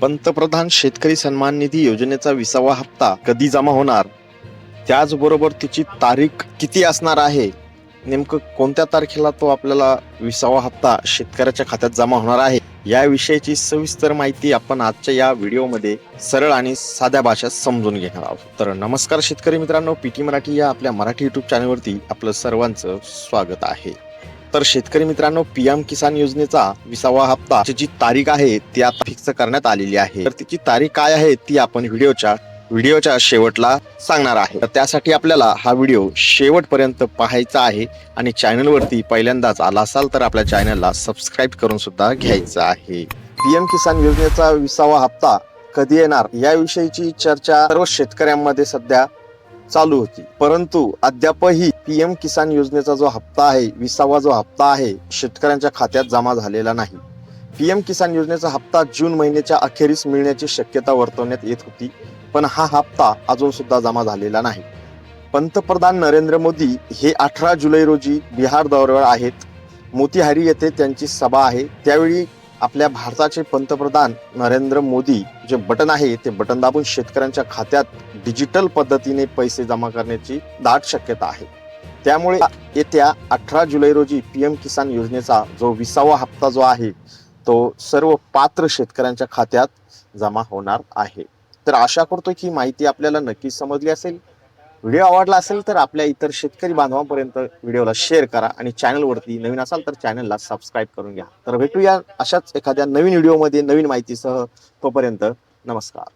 पंतप्रधान शेतकरी सन्मान निधी योजनेचा विसावा हप्ता कधी जमा होणार? त्याचबरोबर तिची तारीख किती असणार आहे? नेमकं कोणत्या तारखेला तो आपल्याला विसावा हप्ता शेतकऱ्याच्या खात्यात जमा होणार आहे? याविषयीची सविस्तर माहिती आपण आजच्या या व्हिडिओमध्ये सरळ आणि साध्या भाषेत समजून घेणार आहोत. तर नमस्कार शेतकरी मित्रांनो पीटी मराठी या आपल्या मराठी युट्यूब चॅनलवरती आपलं सर्वांचं स्वागत आहे. तर शेतकरी मित्रांनो पी एम किसान योजनेचा विसावा हप्ता जी तारीख आहे ती आता फिक्स करण्यात आलेली आहे. तर तिची तारीख काय आहे ती आपण व्हिडिओच्या व्हिडिओच्या शेवटला सांगणार आहे. तर त्यासाठी आपल्याला हा व्हिडिओ शेवटपर्यंत पाहायचा आहे आणि चॅनलवरती पहिल्यांदाच आला असाल तर आपल्या चॅनलला सबस्क्राईब करून सुद्धा घ्यायचा आहे. पी एम किसान योजनेचा विसावा हप्ता कधी येणार याविषयीची चर्चा सर्व शेतकऱ्यांमध्ये सध्या चालू होती. परंतु अद्यापही पी एम किसान योजनेचा जो हप्ता आहे विसावा जो हप्ता आहे शेतकऱ्यांच्या खात्यात जमा झालेला नाही. पी एम किसान योजनेचा हप्ता जून महिन्याच्या अखेरीस मिळण्याची शक्यता वर्तवण्यात येत होती पण हा हप्ता अजून सुद्धा जमा झालेला नाही. पंतप्रधान नरेंद्र मोदी हे अठरा जुलै रोजी बिहार दौऱ्यावर आहेत. मोतीहारी येथे त्यांची सभा आहे. त्यावेळी आपल्या भारताचे पंतप्रधान नरेंद्र मोदी जे बटन आहे ते बटन दाबून शेतकऱ्यांच्या खात्यात डिजिटल पद्धतीने पैसे जमा करण्याची दाट शक्यता आहे. त्यामुळे येत्या अठरा जुलै रोजी पी एम किसान योजनेचा जो विसावा हप्ता जो आहे तो सर्व पात्र शेतकऱ्यांच्या खात्यात जमा होणार आहे. तर आशा करतो की माहिती आपल्याला नक्कीच समजली असेल. व्हिडिओ आवडला असेल तर आपल्या इतर शेतकरी बांधवांपर्यंत व्हिडिओला शेअर करा आणि चॅनलवरती नवीन असाल तर चॅनलला सबस्क्राईब करून घ्या. तर भेटूया अशाच एखाद्या नवीन व्हिडिओमध्ये नवीन माहितीसह तोपर्यंत नमस्कार.